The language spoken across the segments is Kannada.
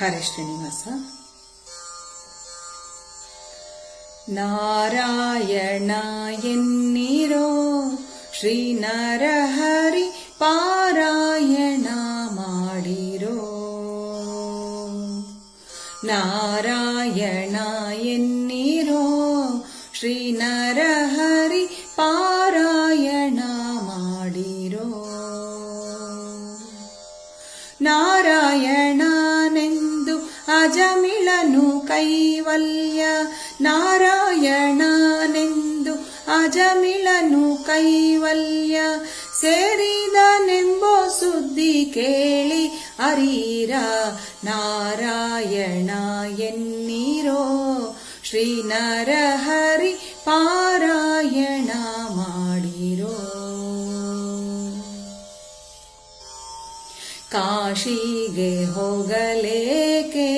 ಹರೇ ಶ್ರೀನಿವಾಸ ನಾರಾಯಣ ಎನ್ನಿರೋ ಶ್ರೀ ನರಹರಿ ಪಾರಾಯಣ ಮಾಡಿರೋ. ಅಜಮಿಳನು ಕೈವಲ್ಯ ನಾರಾಯಣನೆಂದು ಅಜಮಿಳನು ಕೈವಲ್ಯ ಸೇರಿದನೆಂಬೋ ಸುದ್ದಿ ಕೇಳಿ ಅರೀರ ನಾರಾಯಣ ಎನ್ನಿರೋ ಶ್ರೀ ನರಹರಿ ಪಾರಾಯಣ ಕಾಶಿಗೆ ಹೋಗಲೇಕೆ?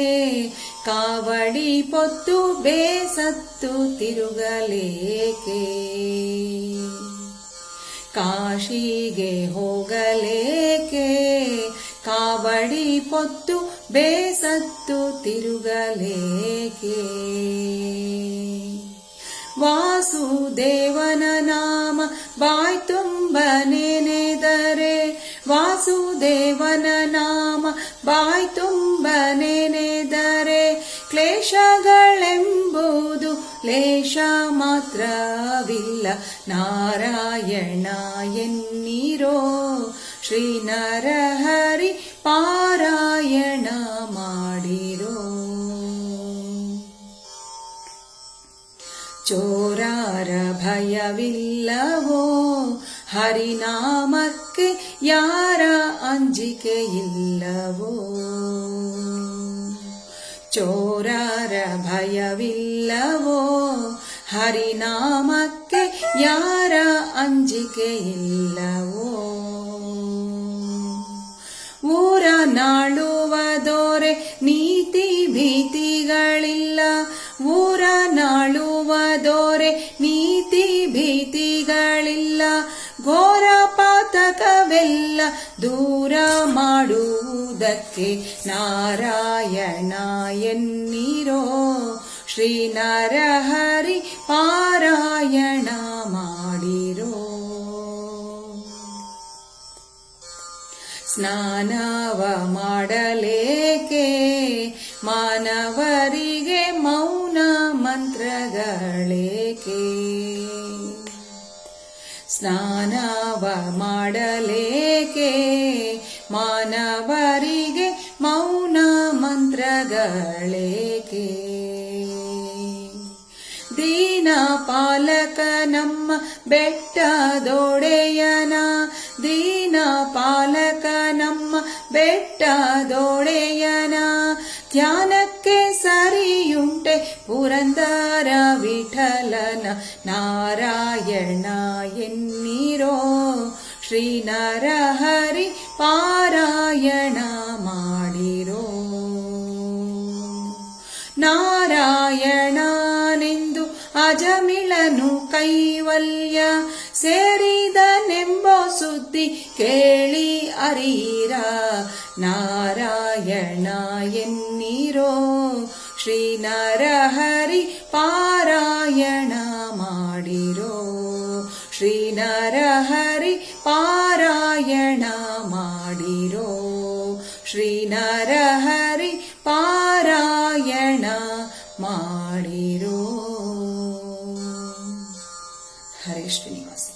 ಕಾವಡಿ ಪೊತ್ತು ಬೇಸತ್ತು ತಿರುಗಲೇಕೆ? ಕಾಶಿಗೆ ಹೋಗಲೇಕೆ? ಕಾವಡಿ ಪೊತ್ತು ಬೇಸತ್ತು ತಿರುಗಲೇಕೆ? ವಾಸುದೇವನ ನಾಮ ಬಾಯ್ತು ವಾಸುದೇವನ ನಾಮ ಬಾಯ್ ತುಂಬ ನೆನೆದರೆ ಕ್ಲೇಶಗಳೆಂಬುದು ಲೇಷ ಮಾತ್ರವಿಲ್ಲ. ನಾರಾಯಣ ಎನ್ನಿರೋ ಶ್ರೀ ನರಹರಿ ಪಾರಾಯಣ ಮಾಡಿರೋ. ಚೋರಾರ ಭಯವಿಲ್ಲವೋ ಹರಿನಾಮಕ್ಕೆ ಯಾರ ಅಂಜಿಕೆ ಇಲ್ಲವೋ ಚೋರರ ಭಯವಿಲ್ಲವೋ? ಹರಿನಾಮಕ್ಕೆ ಯಾರ ಅಂಜಿಕೆ ಇಲ್ಲವೋ ಊರ ನಾಳುವ ದೊರೆ ನೀತಿ ಭೀತಿಗಳಿಲ್ಲ. ಊರ ನಾಳುವ ದೊರೆ ನೀತಿ ಭೀತಿಗಳಿಲ್ಲ ಘೋರ ಪಾತಕವೆಲ್ಲ ದೂರ ಮಾಡುವುದಕ್ಕೆ ನಾರಾಯಣ ಎನ್ನಿರೋ? ಶ್ರೀ ನರಹರಿ ಪಾರಾಯಣ ಮಾಡಿರೋ? ಸ್ನಾನವ ಮಾಡಲೇಕೆ? ಮಾನವರಿಗೆ ಮೌನ ಮಂತ್ರಗಳೇಕೆ? ಸ್ನಾನವ ಮಾಡಲೇಕೆ? ಮಾನವರಿಗೆ ಮೌನ ಮಂತ್ರಗಳೇಕೆ? ದೀನ ಪಾಲಕ ನಮ್ಮ ಬೆಟ್ಟದೊಡೆಯನ ದೀನ ಪಾಲಕ ನಮ್ಮ ಬೆಟ್ಟದೊಡೆಯನ ಧ್ಯಾನಕ್ಕೆ ಸರಿಯುಂಟೆ ಪುರಂದರ ವಿಠಲನ ನಾರಾಯಣ ಎನ್ನಿರೋ ಶ್ರೀ ನರಹರಿ ಪಾರಾಯಣ ಮಾಡಿರೋ. ನಾರಾಯಣನೆಂದು ಅಜಮಿಳನು ಕೈವಲ್ಯ ಸೇರಿದನೆಂಬ ಸುದ್ದಿ ಕೇಳಿ ಅರೀರ ನಾರಾಯಣ ಎನ್ನಿರೋ. ಶ್ರೀ ನರಹರಿ ಪಾರಾಯಣ ಮಾಡಿರೋ ಶ್ರೀ ನರಹರಿ ಪಾರಾಯಣ ಮಾಡಿರೋ. ಹರೇ ಶ್ರೀನಿವಾಸ.